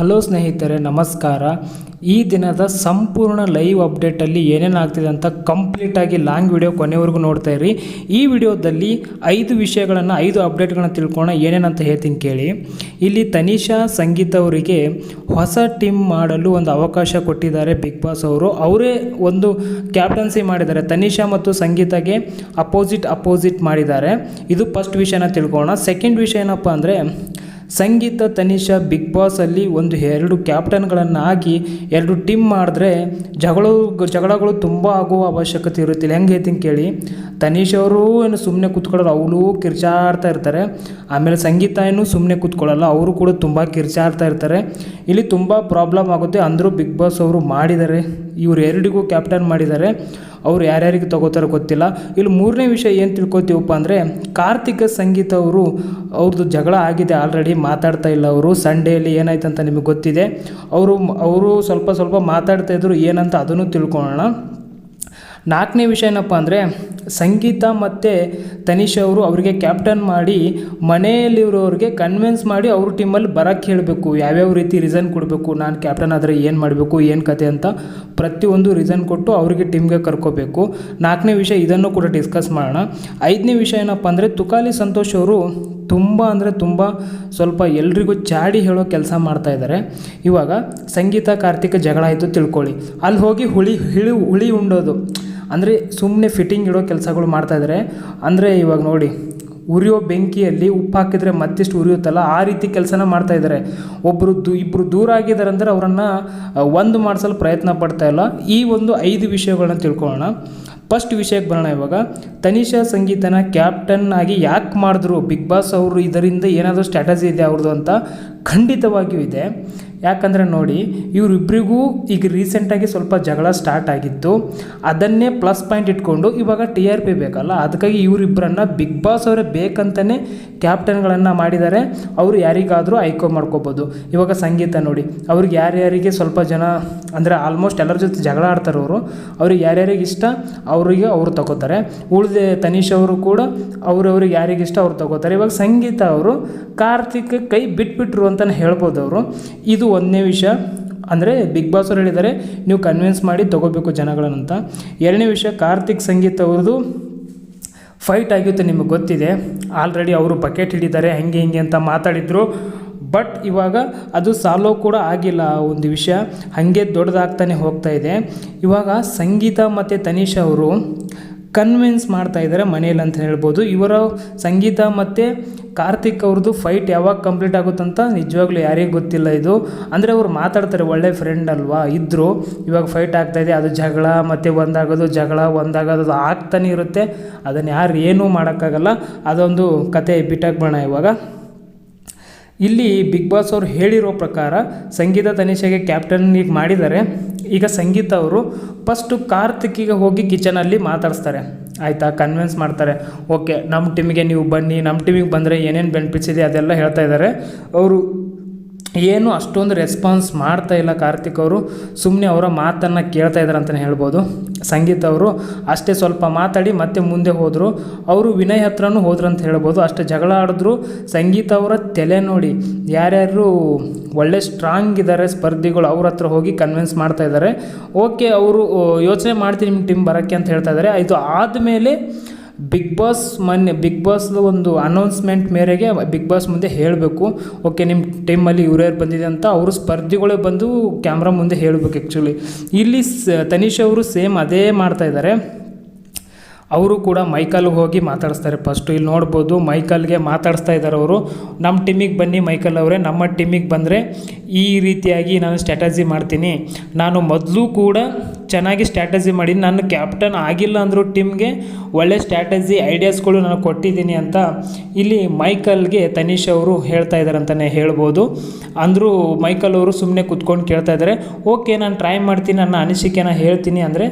Hello ಸ್ನೇಹಿತರೆ, ನಮಸ್ಕಾರ. ಈ ದಿನದ ಸಂಪೂರ್ಣ ಲೈವ್ ಅಪ್ಡೇಟಲ್ಲಿ ಏನೇನಾಗ್ತಿದೆ ಅಂತ ಕಂಪ್ಲೀಟಾಗಿ ಲಾಂಗ್ ವಿಡಿಯೋ ಕೊನೆವರೆಗೂ ನೋಡ್ತಾ ಇರಿ. ಈ ವಿಡಿಯೋದಲ್ಲಿ ಐದು ವಿಷಯಗಳನ್ನು, ಐದು ಅಪ್ಡೇಟ್ಗಳನ್ನ ತಿಳ್ಕೊಳ್ಳೋಣ ಏನೇನಂತ ಹೇಳ್ತೀನಿ ಕೇಳಿ. ಇಲ್ಲಿ ತನಿಷಾ ಸಂಗೀತ ಅವರಿಗೆ ಹೊಸ ಟೀಮ್ ಮಾಡಲು ಒಂದು ಅವಕಾಶ ಕೊಟ್ಟಿದ್ದಾರೆ ಬಿಗ್ ಬಾಸ್ ಅವರು. ಅವರೇ ಒಂದು ಕ್ಯಾಪ್ಟನ್ಸಿ ಮಾಡಿದ್ದಾರೆ. ತನಿಷಾ ಮತ್ತು ಸಂಗೀತಗೆ ಅಪೋಸಿಟ್ ಅಪೋಸಿಟ್ ಮಾಡಿದ್ದಾರೆ. ಇದು ಫಸ್ಟ್ ವಿಷಯನ ತಿಳ್ಕೊಳ್ಳೋಣ ಸೆಕೆಂಡ್ ವಿಷಯ ಏನಪ್ಪ ಅಂದರೆ ಸಂಗೀತ ತನಿಷಾ ಬಿಗ್ ಬಾಸಲ್ಲಿ ಒಂದು ಎರಡು ಕ್ಯಾಪ್ಟನ್ಗಳನ್ನು ಹಾಕಿ ಎರಡು ಟೀಮ್ ಮಾಡಿದ್ರೆ ಜಗಳ, ಜಗಳಗಳು ತುಂಬ ಆಗುವ ಅವಶ್ಯಕತೆ ಇರುತ್ತಿಲ್ಲ ಹೆಂಗೆ ಹೇಳ್ತೀನಿ ಕೇಳಿ? ತನಿಷ್ ಅವರು ಏನು ಸುಮ್ಮನೆ ಕೂತ್ಕೊಳ್ಳೋರು ಅವಳು ಕಿರ್ಚಾಡ್ತಾ ಇರ್ತಾರೆ. ಆಮೇಲೆ ಸಂಗೀತ ಏನು ಸುಮ್ಮನೆ ಕೂತ್ಕೊಳ್ಳಲ್ಲ, ಅವರು ಕೂಡ ತುಂಬ ಕಿರ್ಚಾಡ್ತಾ ಇರ್ತಾರೆ. ಇಲ್ಲಿ ತುಂಬ ಪ್ರಾಬ್ಲಮ್ ಆಗುತ್ತೆ. ಅಂದರೂ ಬಿಗ್ ಬಾಸ್ ಅವರು ಮಾಡಿದ್ದಾರೆ. ಇವರು ಎರಡಿಗೂ ಕ್ಯಾಪ್ಟನ್ ಮಾಡಿದ್ದಾರೆ. ಅವ್ರು ಯಾರ್ಯಾರಿಗೆ ತಗೋತಾರೋ ಗೊತ್ತಿಲ್ಲ. ಇಲ್ಲಿ ಮೂರನೇ ವಿಷಯ ಏನು ತಿಳ್ಕೊತೀವಪ್ಪ ಅಂದರೆ, ಕಾರ್ತಿಕ ಸಂಗೀತ ಅವರು ಅವ್ರದ್ದು ಜಗಳ ಆಗಿದೆ ಆಲ್ರೆಡಿ ಮಾತಾಡ್ತಾ ಇಲ್ಲ ಅವರು. ಸಂಡೇಲಿ ಏನಾಯ್ತು ಅಂತ ನಿಮಗೆ ಗೊತ್ತಿದೆ. ಅವರು ಅವರು ಸ್ವಲ್ಪ ಸ್ವಲ್ಪ ಮಾತಾಡ್ತಾ ಇದ್ರು, ಏನಂತ ಅದನ್ನು ತಿಳ್ಕೊಳ್ಳೋಣ. ನಾಲ್ಕನೇ ವಿಷಯ ಏನಪ್ಪ ಅಂದರೆ, ಸಂಗೀತ ಮತ್ತು ತನಿಷ್ ಅವರು ಅವರಿಗೆ ಕ್ಯಾಪ್ಟನ್ ಮಾಡಿ ಮನೆಯಲ್ಲಿರೋರಿಗೆ ಕನ್ವಿನ್ಸ್ ಮಾಡಿ ಅವ್ರ ಟೀಮಲ್ಲಿ ಬರೋಕ್ಕೆ ಹೇಳಬೇಕು. ಯಾವ್ಯಾವ ರೀತಿ ರೀಸನ್ ಕೊಡಬೇಕು, ನಾನು ಕ್ಯಾಪ್ಟನ್ ಆದರೆ ಏನು ಮಾಡಬೇಕು, ಏನು ಕತೆ ಅಂತ ಪ್ರತಿಯೊಂದು ರೀಸನ್ ಕೊಟ್ಟು ಅವರಿಗೆ ಟೀಮ್ಗೆ ಕರ್ಕೋಬೇಕು. ನಾಲ್ಕನೇ ವಿಷಯ ಇದನ್ನು ಕೂಡ ಡಿಸ್ಕಸ್ ಮಾಡೋಣ. ಐದನೇ ವಿಷಯ ಏನಪ್ಪ ಅಂದರೆ, ತುಕಾಲಿ ಸಂತೋಷ್ ಅವರು ತುಂಬ ಅಂದರೆ ತುಂಬ ಸ್ವಲ್ಪ ಎಲ್ರಿಗೂ ಚಾಡಿ ಹೇಳೋ ಕೆಲಸ ಮಾಡ್ತಾ ಇದ್ದಾರೆ ಇವಾಗ ಸಂಗೀತ, ಕಾರ್ತಿಕ ಜಗಳ ಆಯಿತು ತಿಳ್ಕೊಳ್ಳಿ. ಅಲ್ಲಿ ಹೋಗಿ ಹುಳಿ, ಹಿಳಿ, ಹುಳಿ ಉಂಡೋದು. ಅಂದರೆ ಸುಮ್ಮನೆ ಫಿಟ್ಟಿಂಗ್ ಇಡೋ ಕೆಲಸಗಳು ಮಾಡ್ತಾಯಿದ್ದಾರೆ ಅಂದರೆ ಇವಾಗ ನೋಡಿ, ಉರಿಯೋ ಬೆಂಕಿಯಲ್ಲಿ ಉಪ್ಪು ಹಾಕಿದರೆ ಮತ್ತಿಷ್ಟು ಉರಿಯುತ್ತಲ್ಲ? ಆ ರೀತಿ ಕೆಲಸನ ಮಾಡ್ತಾ ಇದ್ದಾರೆ ಒಬ್ಬರು ದೂ ಇಬ್ಬರು ದೂರ ಆಗಿದ್ದಾರೆ ಅಂದರೆ ಅವರನ್ನು ಒಂದು ಮಾಡಿಸಲು ಪ್ರಯತ್ನ ಪಡ್ತಾ ಇಲ್ಲ. ಈ ಒಂದು ಐದು ವಿಷಯಗಳನ್ನ ತಿಳ್ಕೊಳ್ಳೋಣ. ಫಸ್ಟ್ ವಿಷಯಕ್ಕೆ ಬರೋಣ ಇವಾಗ. ತನಿಷಾ ಸಂಗೀತನ ಕ್ಯಾಪ್ಟನ್ ಆಗಿ ಯಾಕೆ ಮಾಡಿದ್ರು? ಬಿಗ್ ಬಾಸ್ ಅವರು ಇದರಿಂದ ಏನಾದರೂ ಸ್ಟ್ರಾಟಜಿ ಇದೆ ಅವ್ರದ್ದು ಅಂತ ಖಂಡಿತವಾಗಿಯೂ ಇದೆ. ಯಾಕಂದರೆ ನೋಡಿ ಇವರಿಬ್ಬರಿಗೂ ಈಗ ರೀಸೆಂಟಾಗಿ ಸ್ವಲ್ಪ ಜಗಳ ಸ್ಟಾರ್ಟ್ ಆಗಿತ್ತು. ಅದನ್ನೇ ಪ್ಲಸ್ ಪಾಯಿಂಟ್ ಇಟ್ಕೊಂಡು ಇವಾಗ ಟಿ ಆರ್ ಪಿ ಬೇಕಲ್ಲ? ಅದಕ್ಕಾಗಿ ಇವರಿಬ್ಬರನ್ನು ಬಿಗ್ ಬಾಸ್ ಅವರೇ ಬೇಕಂತಲೇ ಕ್ಯಾಪ್ಟನ್ಗಳನ್ನು ಮಾಡಿದ್ದಾರೆ ಅವರು ಯಾರಿಗಾದರೂ ಆಯ್ಕೆ ಮಾಡ್ಕೋಬೋದು. ಇವಾಗ ಸಂಗೀತ ನೋಡಿ, ಅವ್ರಿಗೆ ಯಾರ್ಯಾರಿಗೆ ಸ್ವಲ್ಪ ಜನ, ಅಂದರೆ ಆಲ್ಮೋಸ್ಟ್ ಎಲ್ಲರ ಜೊತೆ ಜಗಳ ಆಡ್ತಾರೆ ಅವರು, ಅವ್ರಿಗೆ ಯಾರ್ಯಾರಿಗೆ ಇಷ್ಟ ಅವರಿಗೆ ಅವರು ತಗೋತಾರೆ. ಉಳಿದೆ ತನಿಷ್ ಅವರು ಕೂಡ ಅವ್ರವ್ರಿಗೆ ಯಾರಿಗೆ ಇಷ್ಟ ಅವ್ರು ತಗೋತಾರೆ. ಇವಾಗ ಸಂಗೀತ ಅವರು ಕಾರ್ತಿಕ್ ಕೈ ಬಿಟ್ಬಿಟ್ರು ಅಂತಲೇ ಹೇಳ್ಬೋದು ಅವರು. ಇದು ಒಂದನೇ ವಿಷಯ, ಅಂದರೆ ಬಿಗ್ ಬಾಸ್ ಅವ್ರು ಹೇಳಿದ್ದಾರೆ, ನೀವು ಕನ್ವಿನ್ಸ್ ಮಾಡಿ ತೊಗೋಬೇಕು ಜನಗಳನ್ನಂತ ಎರಡನೇ ವಿಷಯ, ಕಾರ್ತಿಕ್ ಸಂಗೀತ ಅವ್ರದ್ದು ಫೈಟ್ ಆಗಿತ್ತು ನಿಮಗೆ ಗೊತ್ತಿದೆ. ಆಲ್ರೆಡಿ ಅವರು ಬಕೆಟ್ ಹಿಡಿದ್ದಾರೆ, ಹಂಗೆ ಹಿಂಗೆ ಅಂತ ಮಾತಾಡಿದರು. ಬಟ್ ಇವಾಗ ಅದು ಸಾಲೋ ಕೂಡ ಆಗಿಲ್ಲ ಆ ಒಂದು ವಿಷಯ. ಹಾಗೆ ದೊಡ್ಡದಾಗ್ತಾನೆ ಹೋಗ್ತಾ ಇದೆ. ಇವಾಗ ಸಂಗೀತ ಮತ್ತು ತನಿಷ್ ಅವರು ಕನ್ವಿನ್ಸ್ ಮಾಡ್ತಾ ಇದ್ದಾರೆ ಮನೇಲಿ ಅಂತ ಹೇಳ್ಬೋದು. ಇವರ ಸಂಗೀತ ಮತ್ತು ಕಾರ್ತಿಕ್ ಅವ್ರದ್ದು ಫೈಟ್ ಯಾವಾಗ ಕಂಪ್ಲೀಟ್ ಆಗುತ್ತಂತ ನಿಜವಾಗ್ಲೂ ಯಾರಿಗೂ ಗೊತ್ತಿಲ್ಲ ಇದು. ಅಂದರೆ ಅವ್ರು ಮಾತಾಡ್ತಾರೆ, ಒಳ್ಳೆ ಫ್ರೆಂಡ್ ಅಲ್ವಾ? ಇದ್ದರು ಇವಾಗ ಫೈಟ್ ಆಗ್ತಾಯಿದೆ ಅದು ಜಗಳ, ಮತ್ತು ಒಂದಾಗೋದು, ಜಗಳ, ಒಂದಾಗೋದು, ಅದು ಆಗ್ತಾನೆ ಇರುತ್ತೆ. ಅದನ್ನು ಯಾರು ಏನೂ ಮಾಡೋಕ್ಕಾಗಲ್ಲ. ಅದೊಂದು ಕತೆ ಬಿಟ್ಟಾಕ್ಬೋಣ ಇವಾಗ. ಇಲ್ಲಿ ಬಿಗ್ ಬಾಸ್ ಅವ್ರು ಹೇಳಿರೋ ಪ್ರಕಾರ ಸಂಗೀತ ತನಿಷೆಗೆ ಕ್ಯಾಪ್ಟನ್ ಈಗ ಮಾಡಿದ್ದಾರೆ. ಈಗ ಸಂಗೀತ ಅವರು ಫಸ್ಟು ಕಾರ್ತಿಕಿಗೆ ಹೋಗಿ ಕಿಚನಲ್ಲಿ ಮಾತಾಡಿಸ್ತಾರೆ. ಆಯಿತಾ? ಕನ್ವಿನ್ಸ್ ಮಾಡ್ತಾರೆ. ಓಕೆ ನಮ್ಮ ಟೀಮಿಗೆ ನೀವು ಬನ್ನಿ ನಮ್ಮ ಟೀಮಿಗೆ ಬಂದರೆ ಏನೇನು ಬೆನಿಫಿಟ್ಸ್ ಇದೆ ಅದೆಲ್ಲ ಹೇಳ್ತಾ ಇದ್ದಾರೆ. ಅವರು ಏನು ಅಷ್ಟೊಂದು ರೆಸ್ಪಾನ್ಸ್ ಮಾಡ್ತಾ ಇಲ್ಲ ಕಾರ್ತಿಕ್ ಅವರು. ಸುಮ್ಮನೆ ಅವರ ಮಾತನ್ನು ಕೇಳ್ತಾ ಇದ್ದಾರೆ ಅಂತಲೇ ಹೇಳ್ಬೋದು. ಸಂಗೀತ ಅವರು ಅಷ್ಟೇ ಸ್ವಲ್ಪ ಮಾತಾಡಿ ಮತ್ತೆ ಮುಂದೆ ಹೋದರು. ಅವರು ವಿನಯ್ ಹತ್ರನೂ ಹೋದ್ರು ಅಂತ ಹೇಳ್ಬೋದು. ಅಷ್ಟೇ ಜಗಳ ಆಡಿದ್ರು. ಸಂಗೀತ ಅವರ ತಲೆ ನೋಡಿ ಯಾರ್ಯಾರು ಒಳ್ಳೆ ಸ್ಟ್ರಾಂಗ್ ಇದ್ದಾರೆ ಸ್ಪರ್ಧಿಗಳು ಅವ್ರ ಹತ್ರ ಹೋಗಿ ಕನ್ವಿನ್ಸ್ ಮಾಡ್ತಾ ಇದ್ದಾರೆ ಓಕೆ ಅವರು ಯೋಚನೆ ಮಾಡ್ತೀನಿ ನಿಮ್ಮ ಟೀಮ್ ಬರೋಕ್ಕೆ ಅಂತ ಹೇಳ್ತಾ ಇದ್ದಾರೆ ಇದು ಆದಮೇಲೆ ಬಿಗ್ ಬಾಸ್ ಮೊನ್ನೆ ಬಿಗ್ ಬಾಸ್ದು ಒಂದು ಅನೌನ್ಸ್ಮೆಂಟ್ ಮೇರೆಗೆ ಬಿಗ್ ಬಾಸ್ ಮುಂದೆ ಹೇಳಬೇಕು. ಓಕೆ ನಿಮ್ಮ ಟೀಮಲ್ಲಿ ಇವ್ರ್ಯಾರು ಬಂದಿದೆ ಅಂತ ಅವರು ಸ್ಪರ್ಧಿಗಳೇ ಬಂದು ಕ್ಯಾಮ್ರಾ ಮುಂದೆ ಹೇಳಬೇಕು ಆ್ಯಕ್ಚುಲಿ ಇಲ್ಲಿ ತನಿಷ್ ಅವರು ಸೇಮ್ ಅದೇ ಮಾಡ್ತಾ ಇದ್ದಾರೆ ಅವರು ಕೂಡ ಮೈಕಲ್ಗೆ ಹೋಗಿ ಮಾತಾಡಿಸ್ತಾರೆ ಫಸ್ಟು ಇಲ್ಲಿ ನೋಡ್ಬೋದು ಮೈಕಲ್ಗೆ ಮಾತಾಡಿಸ್ತಾ ಇದ್ದಾರೆ ಅವರು. ನಮ್ಮ ಟೀಮಿಗೆ ಬನ್ನಿ ಮೈಕಲ್ ಅವರೇ, ನಮ್ಮ ಟೀಮಿಗೆ ಬಂದರೆ ಈ ರೀತಿಯಾಗಿ ನಾನು ಸ್ಟ್ರಾಟಜಿ ಮಾಡ್ತೀನಿ. ನಾನು ಮೊದಲು ಕೂಡ ಚೆನ್ನಾಗಿ ಸ್ಟ್ರಾಟಜಿ ಮಾಡಿ ನಾನು ಕ್ಯಾಪ್ಟನ್ ಆಗಿಲ್ಲ ಅಂದರೂ ಟೀಮ್ಗೆ ಒಳ್ಳೆ ಸ್ಟ್ರಾಟಜಿ ಐಡಿಯಾಸ್ಗಳು ನಾನು ಕೊಟ್ಟಿದ್ದೀನಿ ಅಂತ ಇಲ್ಲಿ ಮೈಕಲ್ಗೆ ತನೀಶ್ ಅವರು ಹೇಳ್ತಾ ಇದ್ದಾರೆ ಅಂತಲೇ ಹೇಳ್ಬೋದು. ಅಂದರೂ ಮೈಕಲ್ ಅವರು ಸುಮ್ಮನೆ ಕುತ್ಕೊಂಡು ಕೇಳ್ತಾ ಇದ್ದಾರೆ ಓಕೆ, ನಾನು ಟ್ರೈ ಮಾಡ್ತೀನಿ, ನನ್ನ ಅನಿಸಿಕೆನ ಹೇಳ್ತೀನಿ ಅಂದರೆ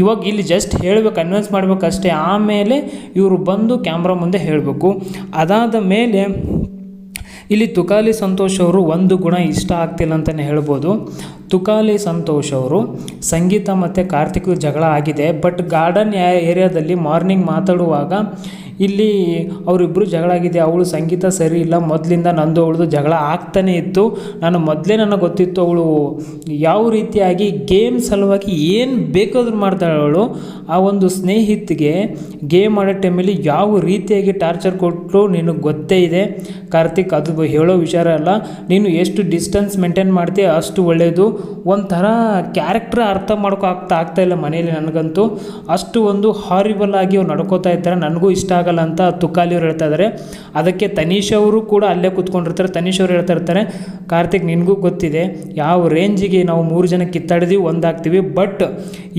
ಇವಾಗ ಇಲ್ಲಿ ಜಸ್ಟ್ ಹೇಳಬೇಕು ಕನ್ವಿನ್ಸ್ ಮಾಡಬೇಕಷ್ಟೇ. ಆಮೇಲೆ ಇವರು ಬಂದು ಕ್ಯಾಮ್ರಾ ಮುಂದೆ ಹೇಳಬೇಕು. ಅದಾದ ಮೇಲೆ ಇಲ್ಲಿ ತುಕಾಲಿ ಸಂತೋಷ್ ಅವರು ಒಂದು ಗುಣ ಇಷ್ಟ ಆಗ್ತಿಲ್ಲ ಅಂತಲೇ ಹೇಳ್ಬೋದು. ತುಕಾಲಿ ಸಂತೋಷ್ ಅವರು, ಸಂಗೀತ ಮತ್ತು ಕಾರ್ತಿಕ್ ಜಗಳ ಆಗಿದೆ ಬಟ್ ಗಾರ್ಡನ್ ಏರಿಯಾದಲ್ಲಿ ಮಾರ್ನಿಂಗ್ ಮಾತಾಡುವಾಗ ಇಲ್ಲಿ ಅವರಿಬ್ಬರು ಜಗಳ ಆಗಿದೆ, ಅವಳು ಸಂಗೀತ ಸರಿ ಇಲ್ಲ, ಮೊದಲಿಂದ ನಂದು ಅವಳದು ಜಗಳ ಆಗ್ತಾನೆ ಇತ್ತು, ನಾನು ಮೊದಲೇ ನನಗೆ ಗೊತ್ತಿತ್ತು ಅವಳು ಯಾವ ರೀತಿಯಾಗಿ ಗೇಮ್ ಸಲುವಾಗಿ ಏನು ಬೇಕಾದ್ರೂ ಮಾಡ್ತಾಳೆ ಅವಳು, ಆ ಒಂದು ಸ್ನೇಹಿತಿಗೆ ಗೇಮ್ ಆಡೋ ಟೈಮಲ್ಲಿ ಯಾವ ರೀತಿಯಾಗಿ ಟಾರ್ಚರ್ ಕೊಟ್ಟರು ನಿನಗೆ ಗೊತ್ತೇ ಇದೆ, ಕಾರ್ತಿಕ್ ಅದು ಹೇಳೋ ವಿಚಾರ ಅಲ್ಲ, ನೀನು ಎಷ್ಟು ಡಿಸ್ಟೆನ್ಸ್ ಮೇಂಟೈನ್ ಮಾಡ್ತೀಯ ಅಷ್ಟು ಒಳ್ಳೆಯದು ಒಂಥರ ಕ್ಯಾರೆಕ್ಟ್ರ್ ಅರ್ಥ ಮಾಡ್ಕೊ ಆಗ್ತಾ ಆಗ್ತಾ ಇಲ್ಲ ಮನೇಲಿ ನನಗಂತೂ. ಅಷ್ಟು ಒಂದು ಹಾರಿಬಲ್ ಆಗಿ ಅವ್ರು ನಡ್ಕೋತಾ ಇರ್ತಾರೆ ನನಗೂ ಇಷ್ಟ ಆಗಲ್ಲ ಅಂತ ತುಕಾಲಿ ಅವ್ರು ಹೇಳ್ತಾ ಇದ್ದಾರೆ ಅದಕ್ಕೆ ತನೀಶ್ ಅವರು ಕೂಡ ಅಲ್ಲೇ ಕೂತ್ಕೊಂಡಿರ್ತಾರೆ. ತನೀಶ್ ಅವರು ಹೇಳ್ತಾ ಇರ್ತಾರೆ, ಕಾರ್ತಿಕ್, ನಿನಗೂ ಗೊತ್ತಿದೆ. ಯಾವ ರೇಂಜಿಗೆ ನಾವು ಮೂರು ಜನ ಕಿತ್ತಾಡಿದ್ವಿ ಒಂದಾಗ್ತೀವಿ ಬಟ್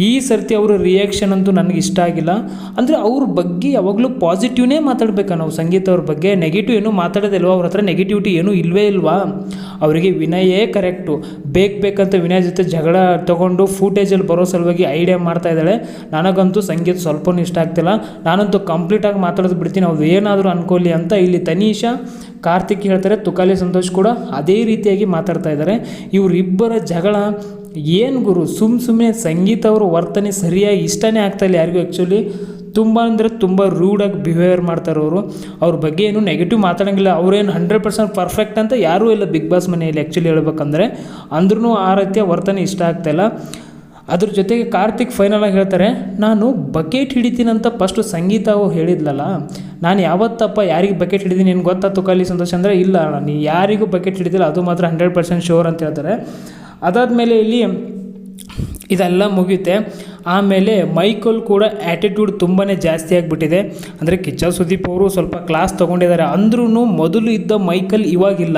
ಈ ಸರ್ತಿ ಅವರ ರಿಯಾಕ್ಷನ್ ಅಂತೂ ನನಗೆ ಇಷ್ಟ ಆಗಿಲ್ಲ. ಅಂದರೆ ಅವ್ರ ಬಗ್ಗೆ ಯಾವಾಗಲೂ ಪಾಸಿಟಿವ್ನೇ ಮಾತಾಡ್ಬೇಕಾ ನಾವು. ಸಂಗೀತ ಅವ್ರ ಬಗ್ಗೆ ನೆಗೆಟಿವ್ ಏನೂ ಮಾತಾಡೋದಿಲ್ವಾ ಅವ್ರ ಹತ್ರ ನೆಗೆಟಿವಿಟಿ ಏನೂ ಇಲ್ವೇ ಇಲ್ವಾ? ಅವರಿಗೆ ವಿನಯೇ ಕರೆಕ್ಟು. ಬೇಕು ಬೇಕಂತ ವಿನಯ್ ಜೊತೆ ಜಗಳ ತೊಗೊಂಡು ಫೂಟೇಜಲ್ಲಿ ಬರೋ ಸಲುವಾಗಿ ಐಡಿಯಾ ಮಾಡ್ತಾ ಇದ್ದಾಳೆ. ನನಗಂತೂ ಸಂಗೀತ ಸ್ವಲ್ಪನೂ ಇಷ್ಟ ಆಗ್ತಿಲ್ಲ. ನಾನಂತೂ ಕಂಪ್ಲೀಟಾಗಿ ಮಾತಾಡೋದು ಬಿಡ್ತೀನಿ. ಅವ್ರು ಏನಾದರೂ ಅನ್ಕೊಳ್ಳಿ ಅಂತ ಇಲ್ಲಿ ತನೀಶಾ, ಕಾರ್ತಿಕ್ ಹೇಳ್ತಾರೆ. ತುಕಾಲಿ ಸಂತೋಷ್ ಕೂಡ ಅದೇ ರೀತಿಯಾಗಿ ಮಾತಾಡ್ತಾ ಇದ್ದಾರೆ. ಇವರಿಬ್ಬರ ಜಗಳ ಏನು ಗುರು? ಸುಮ್ಮ ಸುಮ್ಮನೆ ಸಂಗೀತ ಅವರು ವರ್ತನೆ ಸರಿಯಾಗಿ ಇಷ್ಟನೇ ಆಗ್ತಾಯಿಲ್ಲ ಯಾರಿಗೂ ಆ್ಯಕ್ಚುಲಿ ತುಂಬ ಅಂದರೆ ತುಂಬ ರೂಡಾಗಿ ಬಿಹೇವಿಯರ್ ಮಾಡ್ತಾರೆ ಅವರು. ಅವ್ರ ಬಗ್ಗೆ ಏನು ನೆಗೆಟಿವ್ ಮಾತಾಡೋಂಗಿಲ್ಲ. ಅವ್ರೇನು ಹಂಡ್ರೆಡ್ ಪರ್ಸೆಂಟ್ ಪರ್ಫೆಕ್ಟ್ ಅಂತ ಯಾರೂ ಇಲ್ಲ ಬಿಗ್ ಬಾಸ್ ಮನೆಯಲ್ಲಿ ಆ್ಯಕ್ಚುಲಿ ಹೇಳ್ಬೇಕಂದ್ರೆ. ಅಂದ್ರೂ ಆ ರೀತಿಯ ವರ್ತನೆ ಇಷ್ಟ ಆಗ್ತಾಯಿಲ್ಲ ಅದ್ರ ಜೊತೆಗೆ ಕಾರ್ತಿಕ್ ಫೈನಲ್ ಆಗಿ ಹೇಳ್ತಾರೆ, ನಾನು ಬಕೆಟ್ ಹಿಡಿತೀನಂತ ಫಸ್ಟು ಸಂಗೀತ ಅವ್ರು ಹೇಳಿದ್ಲಲ್ಲ, ನಾನು ಯಾವತ್ತಪ್ಪ ಯಾರಿಗೆ ಬಕೆಟ್ ಹಿಡಿದೀನಿ ನಿನ್ಗೆ ಗೊತ್ತಾ ತುಕಾಲಿ ಸಂತೋಷ ಅಂದರೆ, ಇಲ್ಲ ನೀ ಯಾರಿಗೂ ಬಕೆಟ್ ಹಿಡಿದಿಲ್ಲ, ಅದು ಮಾತ್ರ ಹಂಡ್ರೆಡ್ ಪರ್ಸೆಂಟ್ ಶೋರ್ ಅಂತ ಹೇಳ್ತಾರೆ. ಅದಾದಮೇಲೆ ಇಲ್ಲಿ ಇದೆಲ್ಲ ಮುಗಿಯುತ್ತೆ. ಆಮೇಲೆ ಮೈಕಲ್ ಕೂಡ ಆ್ಯಟಿಟ್ಯೂಡ್ ತುಂಬಾ ಜಾಸ್ತಿ ಆಗಿಬಿಟ್ಟಿದೆ. ಅಂದರೆ ಕಿಚ್ಚ ಸುದೀಪ್ ಅವರು ಸ್ವಲ್ಪ ಕ್ಲಾಸ್ ತೊಗೊಂಡಿದ್ದಾರೆ. ಅಂದ್ರೂ ಮೊದಲು ಇದ್ದ ಮೈಕಲ್ ಇವಾಗಿಲ್ಲ.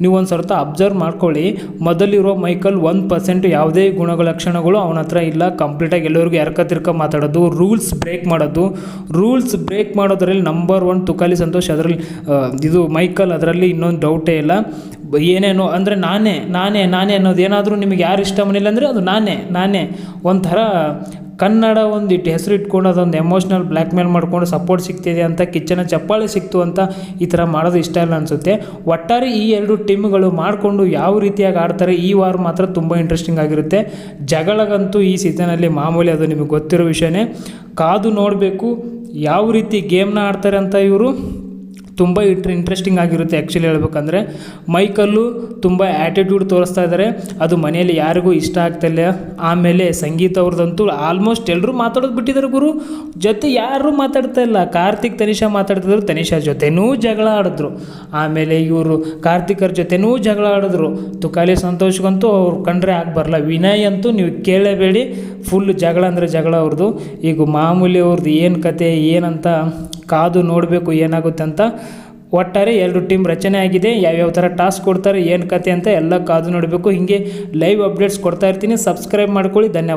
ನೀವು ಒಂದು ಸ್ವಲ್ಪ ಅಬ್ಸರ್ವ್ ಮಾಡ್ಕೊಳ್ಳಿ. ಮೊದಲಿರೋ ಮೈಕಲ್ ಒಂದು ಪರ್ಸೆಂಟ್ ಯಾವುದೇ ಗುಣಗಳ ಲಕ್ಷಣಗಳು ಅವನ ಹತ್ರ ಇಲ್ಲ. ಕಂಪ್ಲೀಟಾಗಿ ಎಲ್ಲರಿಗೂ ಎರಕ ತಿರ್ಕ ಮಾತಾಡೋದು ರೂಲ್ಸ್ ಬ್ರೇಕ್ ಮಾಡೋದು. ರೂಲ್ಸ್ ಬ್ರೇಕ್ ಮಾಡೋದ್ರಲ್ಲಿ ನಂಬರ್ ಒನ್ ತುಕಾಲಿ ಸಂತೋಷ್. ಅದರಲ್ಲಿ ಇದು ಮೈಕಲ್ ಅದರಲ್ಲಿ ಇನ್ನೊಂದು ಡೌಟೇ ಇಲ್ಲ. ಏನೇನೋ, ಅಂದರೆ ನಾನೇ ನಾನೇ ನಾನೇ ಅನ್ನೋದು ಏನಾದರೂ ನಿಮಗೆ ಯಾರು ಇಷ್ಟ ಮನೇಲಿ ಅಂದರೆ ಅದು ನಾನೇ ನಾನೇ. ಒಂಥರ ಕನ್ನಡ ಒಂದಿಟ್ಟು ಹೆಸರು ಇಟ್ಕೊಂಡು ಅದೊಂದು ಎಮೋಷ್ನಲ್ ಬ್ಲ್ಯಾಕ್ ಮೇಲ್ ಮಾಡ್ಕೊಂಡು ಸಪೋರ್ಟ್ ಸಿಗ್ತಿದೆ ಅಂತ, ಕಿಚ್ಚನ ಚಪ್ಪಾಳೆ ಸಿಕ್ತು ಅಂತ ಈ ಥರ ಮಾಡೋದು ಇಷ್ಟ ಇಲ್ಲ ಅನಿಸುತ್ತೆ. ಒಟ್ಟಾರೆ ಈ ಎರಡು ಟೀಮ್ಗಳು ಮಾಡಿಕೊಂಡು ಯಾವ ರೀತಿಯಾಗಿ ಆಡ್ತಾರೆ ಈ ವಾರ ಮಾತ್ರ ತುಂಬ ಇಂಟ್ರೆಸ್ಟಿಂಗ್ ಆಗಿರುತ್ತೆ. ಜಗಳಗಂತೂ ಈ ಸೀಸನಲ್ಲಿ ಮಾಮೂಲಿ ಅದು ನಿಮಗೆ ಗೊತ್ತಿರೋ ವಿಷಯನೇ. ಕಾದು ನೋಡಬೇಕು, ಯಾವ ರೀತಿ ಗೇಮ್ನ ಆಡ್ತಾರೆ ಅಂತ ಇವರು? ತುಂಬ ಇಟ್ರ್ ಇಂಟ್ರೆಸ್ಟಿಂಗ್ ಆಗಿರುತ್ತೆ ಆ್ಯಕ್ಚುಲಿ ಹೇಳ್ಬೇಕಂದ್ರೆ. ಮೈಕಲ್ಲು ತುಂಬ ಆ್ಯಟಿಟ್ಯೂಡ್ ತೋರಿಸ್ತಾ ಇದ್ದಾರೆ ಅದು ಮನೆಯಲ್ಲಿ ಯಾರಿಗೂ ಇಷ್ಟ ಆಗ್ತಿಲ್ಲ ಆಮೇಲೆ ಸಂಗೀತ ಅವ್ರದ್ದಂತೂ ಆಲ್ಮೋಸ್ಟ್ ಎಲ್ಲರೂ ಮಾತಾಡೋದು ಬಿಟ್ಟಿದ್ದಾರೆ ಗುರು. ಜೊತೆ ಯಾರೂ ಮಾತಾಡ್ತಾ ಇಲ್ಲ. ಕಾರ್ತಿಕ್, ತನಿಷಾ ಮಾತಾಡ್ತಿದ್ರು. ತನಿಷಾ ಜೊತೆನೂ ಜಗಳ ಆಡಿದ್ರು. ಆಮೇಲೆ ಇವರು ಕಾರ್ತಿಕರ ಜೊತೆನೂ ಜಗಳ ಆಡಿದ್ರು. ತುಕಾಲಿ ಸಂತೋಷ್ಗಂತೂ ಅವ್ರು ಕಂಡ್ರೆ ಬರಲ್ಲ ವಿನಯ್ ಅಂತೂ ನೀವು ಕೇಳಬೇಡಿ. ಫುಲ್ ಜಗಳ ಅಂದರೆ ಜಗಳ ಅವ್ರದ್ದು ಈಗ ಮಾಮೂಲಿ ಅವ್ರದ್ದು ಏನು ಕತೆ, ಏನಂತ ಕಾದು ನೋಡಬೇಕು ಏನಾಗುತ್ತೆ ಅಂತ ಒಟ್ಟಾರೆ ಎರಡು ಟೀಮ್ ರಚನೆ ಆಗಿದೆ. ಯಾವ್ಯಾವ ಥರ ಟಾಸ್ಕ್ ಕೊಡ್ತಾರೆ, ಏನು ಕತೆ ಅಂತ ಎಲ್ಲ ಕಾದು ನೋಡಬೇಕು. ಹೀಗೆ ಲೈವ್ ಅಪ್ಡೇಟ್ಸ್ ಕೊಡ್ತಾ ಇರ್ತೀನಿ. ಸಬ್ಸ್ಕ್ರೈಬ್ ಮಾಡ್ಕೊಳ್ಳಿ. ಧನ್ಯವಾದ.